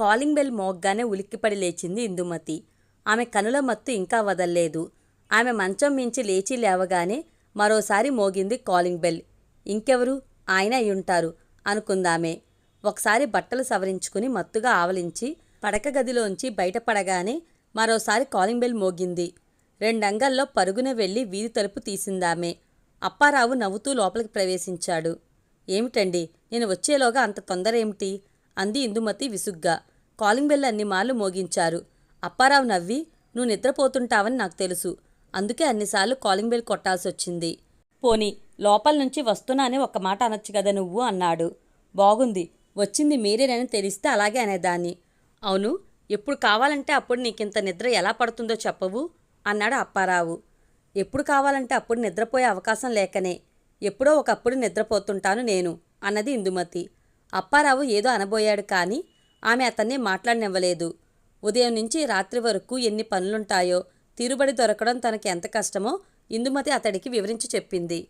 Calling bell మోగ్గానే ఉలిక్కిపడి లేచింది ఇందుమతి. ఆమె కనుల మత్తు ఇంకా వదల్లేదు. ఆమె మంచం మించి లేచి లేవగానే మరోసారి మోగింది కాలింగ్ బెల్. ఇంకెవరు? ఆయన అయ్యుంటారు అనుకుందామే. ఒకసారి బట్టలు సవరించుకుని మత్తుగా ఆవలించి పడక గదిలోంచి బయటపడగానే మరోసారి కాలింగ్ బెల్ మోగింది. రెండంగల్లో పరుగున వెళ్ళి వీధి తలుపు తీసిందామే. అప్పారావు నవ్వుతూ లోపలికి ప్రవేశించాడు. ఏమిటండి? నేను వచ్చేలోగా అంత తొందర ఏమిటి? అంది ఇందుమతి విసుగ్గా. కాలింగ్ బెల్ అన్ని మార్లు మోగించారు. అప్పారావు నవ్వి నువ్వు నిద్రపోతుంటావని నాకు తెలుసు. అందుకే అన్నిసార్లు కాలింగ్ బెల్ కొట్టాల్సి వచ్చింది పోనీ లోపల నుంచి వస్తున్నానే ఒక మాట అనొచ్చు కదా నువ్వు అన్నాడు. బాగుంది. వచ్చింది మీరేనని తెలిస్తే అలాగే అనేదాన్ని. అవును ఎప్పుడు కావాలంటే అప్పుడు నీకింత నిద్ర ఎలా పడుతుందో చెప్పవు అన్నాడు అప్పారావు. ఎప్పుడు కావాలంటే అప్పుడు నిద్రపోయే అవకాశం లేకనే. ఎప్పుడో ఒకప్పుడు నిద్రపోతుంటాను నేను అన్నది ఇందుమతి. అప్పారావు ఏదో అనబోయాడు కానీ ఆమె అతన్ని మాట్లాడనివ్వలేదు. ఉదయం నుంచి రాత్రి వరకు ఎన్ని పనులుంటాయో తిరుబడి దొరకడం తనకి ఎంత కష్టమో ఇందుమతి అతడికి వివరించి చెప్పింది.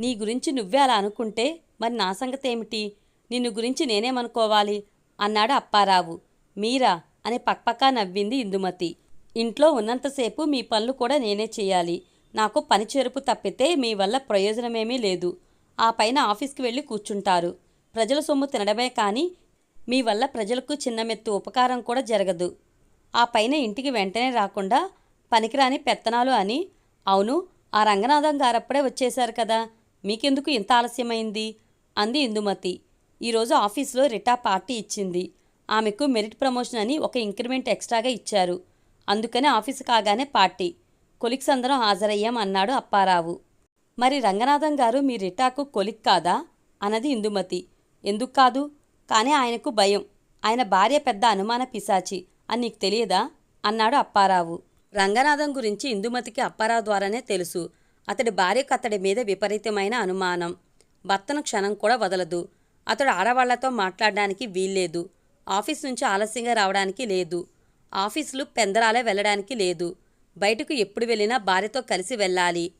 నీ గురించి నువ్వే అలా అనుకుంటే మరి నా సంగతి ఏమిటి నిన్ను గురించి నేనేమనుకోవాలి? అన్నాడు అప్పారావు. మీరా అని పక్పక్కా నవ్వింది ఇందుమతి. ఇంట్లో ఉన్నంతసేపు మీ పనులు కూడా నేనే చేయాలి. నాకు పని చెరుపు తప్పితే మీ వల్ల ప్రయోజనమేమీ లేదు. ఆ పైన ఆఫీస్కి వెళ్ళి కూర్చుంటారు. ప్రజల సొమ్ము తినడమే కానీ మీ వల్ల ప్రజలకు చిన్నమెత్తు ఉపకారం కూడా జరగదు. ఆ పైన ఇంటికి వెంటనే రాకుండా పనికిరాని పెత్తనాలు అని అవును ఆ రంగనాథం గారప్పుడే వచ్చేశారు కదా. మీకెందుకు ఇంత ఆలస్యమైంది? అంది ఇందుమతి. ఈరోజు ఆఫీస్లో రిటా పార్టీ ఇచ్చింది. ఆమెకు మెరిట్ ప్రమోషన్ అని ఒక ఇంక్రిమెంట్ ఎక్స్ట్రాగా ఇచ్చారు. అందుకని ఆఫీసు కాగానే పార్టీ. కొలిక్స్ అందరం హాజరయ్యాం అన్నాడు అప్పారావు. మరి రంగనాథం గారు మీ రిటాకు కొలిక్ కాదా? అన్నది ఇందుమతి. ఎందుకు కాదు? కానీ ఆయనకు భయం. ఆయన భార్య పెద్ద అనుమాన పిశాచి. అని నీకు తెలియదా? అన్నాడు అప్పారావు. రంగనాథం గురించి ఇందుమతికి అప్పారావు ద్వారానే తెలుసు. అతడి భార్యకు అతడి మీద విపరీతమైన అనుమానం. భర్తను క్షణం కూడా వదలదు. అతడు ఆడవాళ్ళతో మాట్లాడడానికి వీల్లేదు. ఆఫీస్ నుంచి ఆలస్యంగా రావడానికి లేదు. ఆఫీసులు పెందరాలే వెళ్ళడానికి లేదు. బయటకు ఎప్పుడు వెళ్ళినా భార్యతో కలిసి వెళ్ళాలి.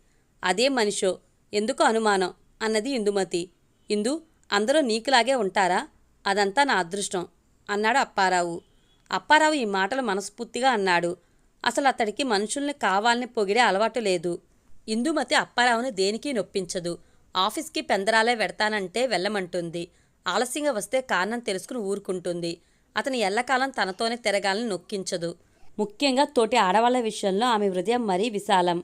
అదే మనిషో. ఎందుకు అనుమానం? అన్నది ఇందుమతి. ఇందు అందరూ నీకులాగే ఉంటారా? అదంతా నా అదృష్టం అన్నాడు అప్పారావు. అప్పారావు ఈ మాటలు మనస్ఫూర్తిగా అన్నాడు. అసలు అతడికి మనుషుల్ని కావాలని పొగిడే అలవాటు లేదు. ఇందుమతి అప్పారావుని దేనికి నొప్పించదు. ఆఫీస్కి పెందరాలే వెడతానంటే వెళ్ళమంటుంది. ఆలస్యంగా వస్తే కారణం తెలుసుకుని ఊరుకుంటుంది. అతని ఎల్లకాలం తనతోనే తిరగాలని నొక్కించదు. ముఖ్యంగా తోటి ఆడవాళ్ళ విషయంలో ఆమె హృదయం మరీ విశాలం.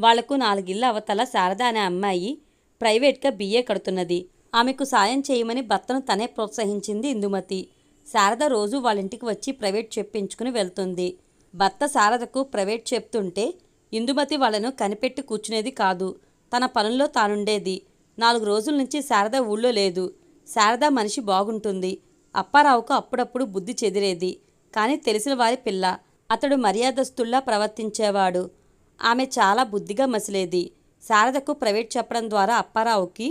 వాళ్ళకు నాలుగిళ్ళ అవతల శారద అనే అమ్మాయి ప్రైవేట్గా బిఏ కడుతున్నది. ఆమెకు సాయం చేయమని భర్తను తనే ప్రోత్సహించింది ఇందుమతి. శారద రోజు వాళ్ళ ఇంటికి వచ్చి ప్రైవేట్ చెప్పించుకుని వెళ్తుంది. భర్త శారదకు ప్రైవేట్ చెప్తుంటే ఇందుమతి వాళ్ళను కనిపెట్టి కూర్చునేది కాదు. తన పనుల్లో తానుండేది. నాలుగు రోజుల నుంచి శారద ఊళ్ళో లేదు. శారద మనిషి బాగుంటుంది. అప్పారావుకు అప్పుడప్పుడు బుద్ధి చెదిరేది. కానీ తెలిసిన వారి పిల్ల. అతడు మర్యాదస్తుల్లా ప్రవర్తించేవాడు. ఆమె చాలా బుద్ధిగా మసిలేది. శారదకు ప్రైవేట్ చెప్పడం ద్వారా అప్పారావుకి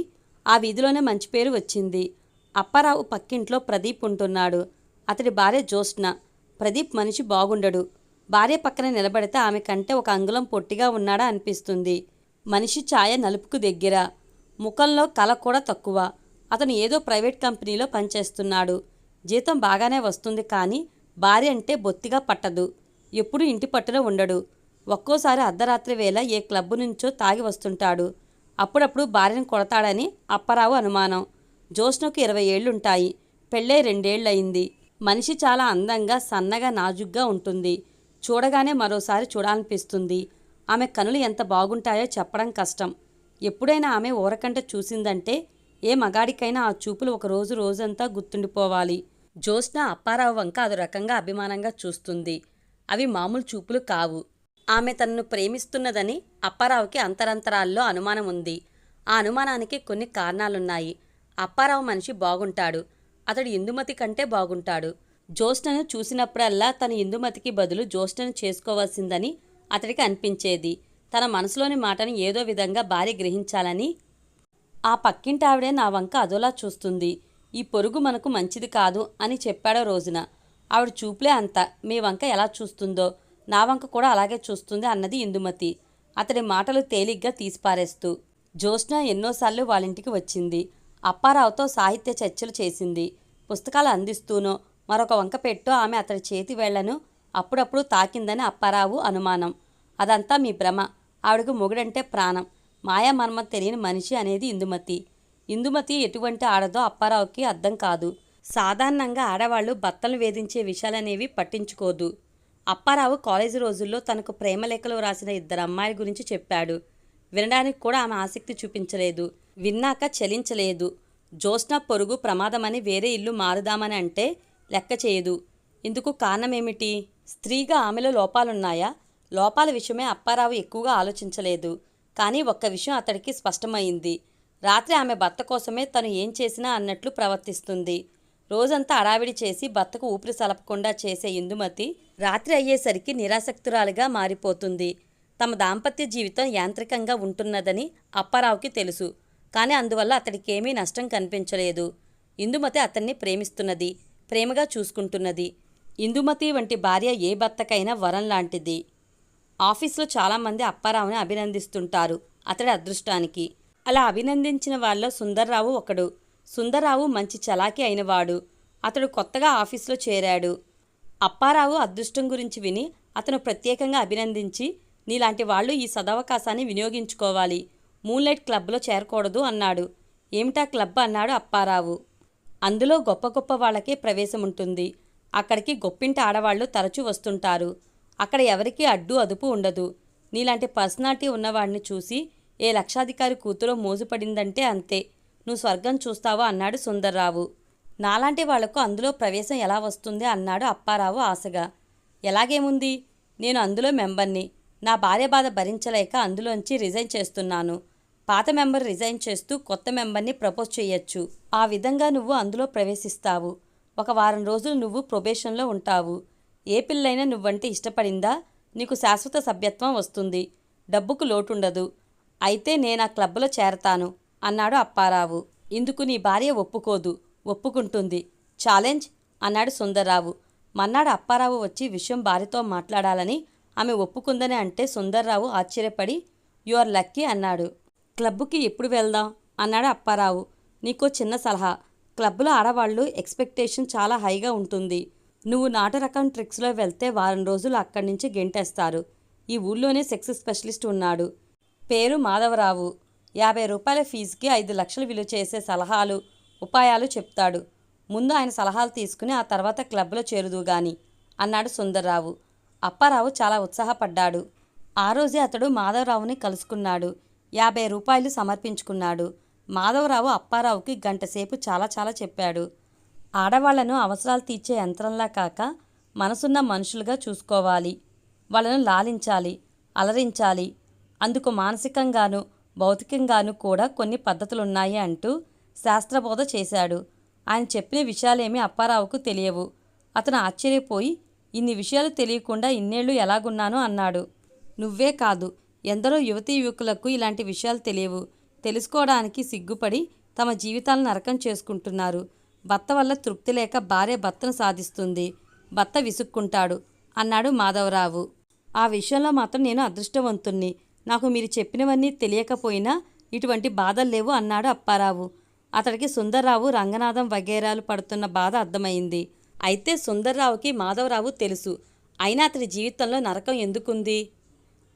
ఆ వీధిలోనే మంచి పేరు వచ్చింది. అప్పారావు పక్కింట్లో ప్రదీప్ ఉంటున్నాడు. అతడి భార్య జ్యోత్స్న. ప్రదీప్ మనిషి బాగుండడు. భార్య పక్కన నిలబడితే ఆమె కంటే ఒక అంగుళం పొట్టిగా ఉన్నాడా అనిపిస్తుంది. మనిషి ఛాయ నలుపుకు దగ్గర. ముఖంలో కల కూడా తక్కువ. అతను ఏదో ప్రైవేట్ కంపెనీలో పనిచేస్తున్నాడు. జీతం బాగానే వస్తుంది కానీ భార్య అంటే బొత్తిగా పట్టదు. ఎప్పుడూ ఇంటి పట్టున ఉండడు. ఒక్కోసారి అర్ధరాత్రి వేళ ఏ క్లబ్బు నుంచో తాగి వస్తుంటాడు. అప్పుడప్పుడు భార్యను కొడతాడని అప్పారావు అనుమానం. జోష్నకు ఇరవై ఏళ్ళుంటాయి పెళ్ళై రెండేళ్ళయింది మనిషి చాలా అందంగా సన్నగా నాజుగ్గా ఉంటుంది. చూడగానే మరోసారి చూడాలనిపిస్తుంది. ఆమె కనులు ఎంత బాగుంటాయో చెప్పడం కష్టం. ఎప్పుడైనా ఆమె ఊరకంట చూసిందంటే ఏ మగాడికైనా ఆ చూపులు ఒక రోజు రోజంతా గుర్తుండిపోవాలి. జ్యోత్స్న అప్పారావు వంక అదో రకంగా అభిమానంగా చూస్తుంది. అవి మామూలు చూపులు కావు. ఆమె తనను ప్రేమిస్తున్నదని అప్పారావుకి అంతరంతరాల్లో అనుమానం ఉంది. ఆ అనుమానానికి కొన్ని కారణాలున్నాయి. అప్పారావు మనిషి బాగుంటాడు. అతడు ఇందుమతి కంటే బాగుంటాడు. జ్యోష్ణను చూసినప్పుడల్లా తన ఇందుమతికి బదులు జ్యోష్ణను చేసుకోవాల్సిందని అతడికి అనిపించేది. తన మనసులోని మాటను ఏదో విధంగా భార్య గ్రహించాలని ఆ పక్కింటావిడే నా వంక అదోలా చూస్తుంది. ఈ పొరుగు మనకు మంచిది కాదు అని చెప్పాడో రోజున. ఆవిడ చూపులే అంత. మీ వంక ఎలా చూస్తుందో? నా వంక కూడా అలాగే చూస్తుంది అన్నది ఇందుమతి. అతడి మాటలు తేలిగ్గా తీసిపారేస్తూ జ్యోత్స్న ఎన్నోసార్లు వాళ్ళింటికి వచ్చింది. అప్పారావుతో సాహిత్య చర్చలు చేసింది. పుస్తకాలు అందిస్తూనో మరొక వంక పెట్టు ఆమె అతడి చేతి వేళ్ళను అప్పుడప్పుడు తాకిందని అప్పారావు అనుమానం. అదంతా మీ భ్రమ. ఆవిడకు మొగుడంటే ప్రాణం. మాయా మర్మం తెలియని మనిషి అనేది ఇందుమతి. ఇందుమతి ఎటువంటి ఆడదో అప్పారావుకి అర్థం కాదు. సాధారణంగా ఆడవాళ్ళు భర్తలు వేధించే విషయాలనేవి పట్టించుకోదు. అప్పారావు కాలేజీ రోజుల్లో తనకు ప్రేమలేఖలు రాసిన ఇద్దరు అమ్మాయిల గురించి చెప్పాడు. వినడానికి కూడా ఆమె ఆసక్తి చూపించలేదు. విన్నాక చలించలేదు. జ్యోత్స్న పొరుగు ప్రమాదమని వేరే ఇల్లు మారుదామని అంటే లెక్క చేయదు. ఇందుకు కారణమేమిటి? స్త్రీగా ఆమెలో లోపాలున్నాయా? లోపాల విషయమే అప్పారావు ఎక్కువగా ఆలోచించలేదు. కానీ ఒక్క విషయం అతడికి స్పష్టమైంది. రాత్రి ఆమె భర్త కోసమే తను ఏం చేసినా అన్నట్లు ప్రవర్తిస్తుంది. రోజంతా అడావిడి చేసి భర్తకు ఊపిరి సలపకుండా చేసే ఇందుమతి రాత్రి అయ్యేసరికి నిరాసక్తురాలుగా మారిపోతుంది. తమ దాంపత్య జీవితం యాంత్రికంగా ఉంటున్నదని అప్పారావుకి తెలుసు. కానీ అందువల్ల అతడికేమీ నష్టం కనిపించలేదు. ఇందుమతి అతన్ని ప్రేమిస్తున్నది ప్రేమగా చూసుకుంటున్నది. ఇందుమతి వంటి భార్య ఏ భర్తకైనా వరం లాంటిది. ఆఫీస్లో చాలామంది అప్పారావుని అభినందిస్తుంటారు అతడి అదృష్టానికి. అలా అభినందించిన వాళ్ళ సుందర్రావు ఒకడు. సుందరరావు మంచి చలాకీ అయినవాడు. అతడు కొత్తగా ఆఫీస్లో చేరాడు. అప్పారావు అదృష్టం గురించి విని అతను ప్రత్యేకంగా అభినందించి నీలాంటి వాళ్ళు ఈ సదవకాశాన్ని వినియోగించుకోవాలి. మూన్లైట్ క్లబ్లో చేరకూడదు అన్నాడు. ఏమిటా క్లబ్ అన్నాడు అప్పారావు. అందులో గొప్ప గొప్ప వాళ్ళకే ప్రవేశం ఉంటుంది అక్కడికి గొప్పింటి ఆడవాళ్ళు తరచూ వస్తుంటారు. అక్కడ ఎవరికీ అడ్డు అదుపు ఉండదు. నీలాంటి పర్సనాలిటీ ఉన్నవాడిని చూసి ఏ లక్షాధికారి కూతురో మోజుపడిందంటే అంతే. నువ్వు స్వర్గం చూస్తావా? అన్నాడు సుందర్రావు. నాలాంటి వాళ్ళకు అందులో ప్రవేశం ఎలా వస్తుంది? అన్నాడు అప్పారావు ఆశగా. ఎలాగేముంది? నేను అందులో మెంబర్ని. నా భార్య బాధ భరించలేక అందులోంచి రిజైన్ చేస్తున్నాను. పాత మెంబర్ రిజైన్ చేస్తూ కొత్త మెంబర్ని ప్రపోజ్ చేయొచ్చు. ఆ విధంగా నువ్వు అందులో ప్రవేశిస్తావు. ఒక వారం రోజులు నువ్వు ప్రొబేషన్లో ఉంటావు. ఏ పిల్లైనా నువ్వంటే ఇష్టపడిందా? నీకు శాశ్వత సభ్యత్వం వస్తుంది. డబ్బుకు లోటుండదు. అయితే నేను ఆ క్లబ్లో చేరతాను. అన్నాడు అప్పారావు. ఇందుకు నీ భార్య ఒప్పుకోదు ఒప్పుకుంటుంది. ఛాలెంజ్? అన్నాడు సుందర్రావు. మన్నాడు అప్పారావు వచ్చి విషయం భార్యతో మాట్లాడాలని ఆమె ఒప్పుకుందని అంటే సుందర్రావు ఆశ్చర్యపడి యు ఆర్ లక్కీ అన్నాడు. క్లబ్కి ఎప్పుడు వెళ్దాం? అన్నాడు అప్పారావు. నీకో చిన్న సలహా. క్లబ్లో ఆడవాళ్ళు ఎక్స్పెక్టేషన్ చాలా హైగా ఉంటుంది. నువ్వు నాటు రకం ట్రిక్స్లో వెళ్తే వారం రోజులు అక్కడి నుంచి గెంటేస్తారు. ఈ ఊళ్ళోనే సెక్స్ స్పెషలిస్ట్ ఉన్నాడు. పేరు మాధవరావు. యాభై రూపాయల ఫీజుకి ఐదు లక్షలు విలువ చేసే సలహాలు ఉపాయాలు చెప్తాడు. ముందు ఆయన సలహాలు తీసుకుని ఆ తర్వాత క్లబ్లో చేరుదు గాని అన్నాడు సుందర్రావు. అప్పారావు చాలా ఉత్సాహపడ్డాడు. ఆ రోజే అతడు మాధవరావుని కలుసుకున్నాడు. యాభై రూపాయలు సమర్పించుకున్నాడు. మాధవరావు అప్పారావుకి గంటసేపు చాలా చాలా చెప్పాడు. ఆడవాళ్ళను అవసరాలు తీర్చే యంత్రంలా కాక మనసున్న మనుషులుగా చూసుకోవాలి. వాళ్ళను లాలించాలి అలరించాలి. అందుకు మానసికంగాను భౌతికంగాను కూడా కొన్ని పద్ధతులున్నాయి అంటూ శాస్త్రబోధ చేశాడు. ఆయన చెప్పిన విషయాలేమీ అప్పారావుకు తెలియవు. అతను ఆశ్చర్యపోయి ఇన్ని విషయాలు తెలియకుండా ఇన్నేళ్ళు ఎలాగున్నాను అన్నాడు. నువ్వే కాదు ఎందరో యువతీ యువకులకు ఇలాంటి విషయాలు తెలియవు. తెలుసుకోవడానికి సిగ్గుపడి తమ జీవితాలను నరకం చేసుకుంటున్నారు. భర్త వల్ల తృప్తి లేక భార్య భర్తను సాధిస్తుంది. భర్త విసుక్కుంటాడు అన్నాడు మాధవరావు. ఆ విషయంలో మాత్రం నేను అదృష్టవంతుణ్ణి. నాకు మీరు చెప్పినవన్నీ తెలియకపోయినా ఇటువంటి బాధలు లేవు అన్నాడు అప్పారావు. అతడికి సుందర్రావు రంగనాథం వగేరాలు పడుతున్న బాధ అర్థమైంది. అయితే సుందర్రావుకి మాధవరావు తెలుసు. అయినా అతడి జీవితంలో నరకం ఎందుకుంది?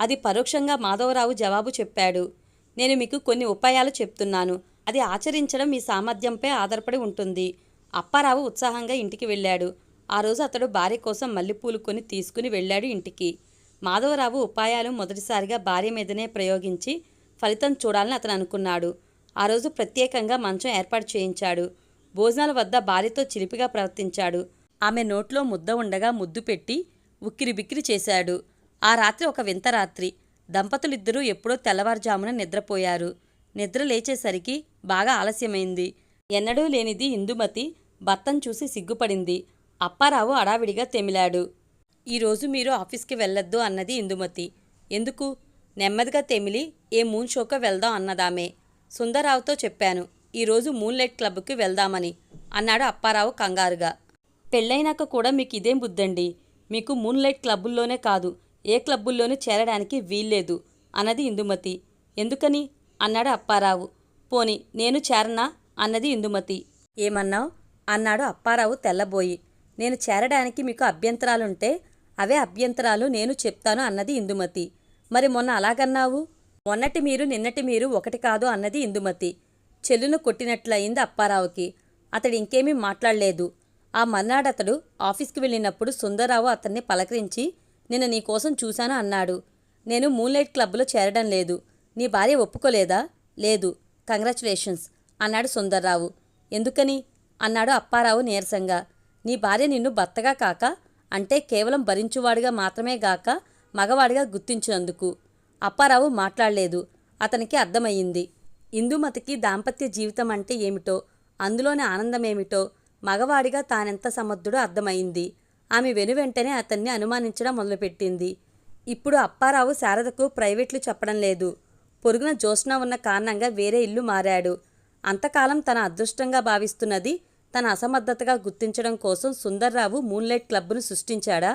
అది పరోక్షంగా మాధవరావు జవాబు చెప్పాడు. నేను మీకు కొన్ని ఉపాయాలు చెప్తున్నాను. అది ఆచరించడం మీ సామర్థ్యంపై ఆధారపడి ఉంటుంది. అప్పారావు ఉత్సాహంగా ఇంటికి వెళ్ళాడు. ఆ రోజు అతడు భార్య కోసం మల్లెపూలు కొని తీసుకుని వెళ్ళాడు ఇంటికి. మాధవరావు ఉపాయాలు మొదటిసారిగా భార్య మీదనే ప్రయోగించి ఫలితం చూడాలని అతను అనుకున్నాడు. ఆ రోజు ప్రత్యేకంగా మంచం ఏర్పాటు చేయించాడు. భోజనాల వద్ద భార్యతో చిలిపిగా ప్రవర్తించాడు. ఆమె నోట్లో ముద్ద ఉండగా ముద్దు పెట్టి ఉక్కిరి బిక్కిరి చేశాడు. ఆ రాత్రి ఒక వింత రాత్రి. దంపతులిద్దరూ ఎప్పుడో తెల్లవారుజామున నిద్రపోయారు. నిద్ర లేచేసరికి బాగా ఆలస్యమైంది. ఎన్నడూ లేనిది ఇందుమతి భర్తను చూసి సిగ్గుపడింది. అప్పారావు అడావిడిగా తెమిలాడు. ఈరోజు మీరు ఆఫీస్కి వెళ్ళొద్దు అన్నది ఇందుమతి. ఎందుకు? నెమ్మదిగా తెమిలి ఏ మూన్ షోకో వెళ్దాం అన్నదామే. సుందరరావుతో చెప్పాను ఈరోజు మూన్లైట్ క్లబ్కి వెళ్దామని అన్నాడు అప్పారావు కంగారుగా. పెళ్ళైనాక కూడా మీకు ఇదేం బుద్ధండి? మీకు మూన్లైట్ క్లబ్బుల్లోనే కాదు ఏ క్లబ్బుల్లోనూ చేరడానికి వీల్లేదు అన్నది ఇందుమతి. ఎందుకని? అన్నాడు అప్పారావు. పోని నేను చేరనా? అన్నది ఇందుమతి. ఏమన్నావు? అన్నాడు అప్పారావు తెల్లబోయి. నేను చేరడానికి మీకు అభ్యంతరాలుంటే అవే అభ్యంతరాలు నేను చెప్తాను అన్నది ఇందుమతి. మరి మొన్న అలాగన్నావు? మొన్నటి మీరు నిన్నటి మీరు ఒకటి కాదు అన్నది ఇందుమతి. చెల్లును కొట్టినట్లయింది అప్పారావుకి. అతడు ఇంకేమీ మాట్లాడలేదు. ఆ మర్నాడతడు ఆఫీస్కి వెళ్ళినప్పుడు సుందరరావు అతన్ని పలకరించి నిన్న నీకోసం చూశాను అన్నాడు. నేను మూన్లైట్ క్లబ్లో చేరడం లేదు. నీ భార్య ఒప్పుకోలేదా? లేదు. కంగ్రాచులేషన్స్ అన్నాడు సుందర్రావు. ఎందుకని? అన్నాడు అప్పారావు నీరసంగా. నీ భార్య నిన్ను భర్తగా కాక అంటే కేవలం భరించువాడిగా మాత్రమే గాక మగవాడిగా గుర్తించినందుకు. అప్పారావు మాట్లాడలేదు. అతనికి అర్థమయ్యింది. ఇందుమతికి దాంపత్య జీవితం అంటే ఏమిటో అందులోని ఆనందమేమిటో మగవాడిగా తానెంత సమర్థుడో అర్థమైంది ఆమె వెనువెంటనే అతన్ని అనుమానించడం మొదలుపెట్టింది. ఇప్పుడు అప్పారావు శారదకు ప్రైవేట్లు చెప్పడం లేదు. పొరుగున జ్యోత్స్న ఉన్న కారణంగా వేరే ఇల్లు మారాడు. అంతకాలం తన అదృష్టంగా భావిస్తున్నది తన అసమర్థతగా గుర్తించడం కోసం సుందర్రావు మూన్లైట్ క్లబ్ను సృష్టించాడా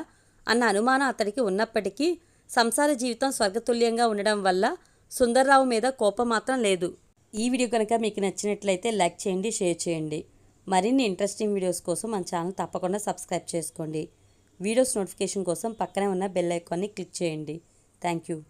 అన్న అనుమానం అతడికి ఉన్నప్పటికీ సంసార జీవితం స్వర్గతుల్యంగా ఉండడం వల్ల సుందర్రావు మీద కోపం మాత్రం లేదు. ఈ వీడియో కనుక మీకు నచ్చినట్లయితే లైక్ చేయండి షేర్ చేయండి. మరిన్ని ఇంట్రెస్టింగ్ వీడియోస్ కోసం మన ఛానల్ తప్పకుండా సబ్స్క్రైబ్ చేసుకోండి. వీడియోస్ నోటిఫికేషన్ కోసం పక్కనే ఉన్న బెల్ ఐకాన్ని క్లిక్ చేయండి. Thank you.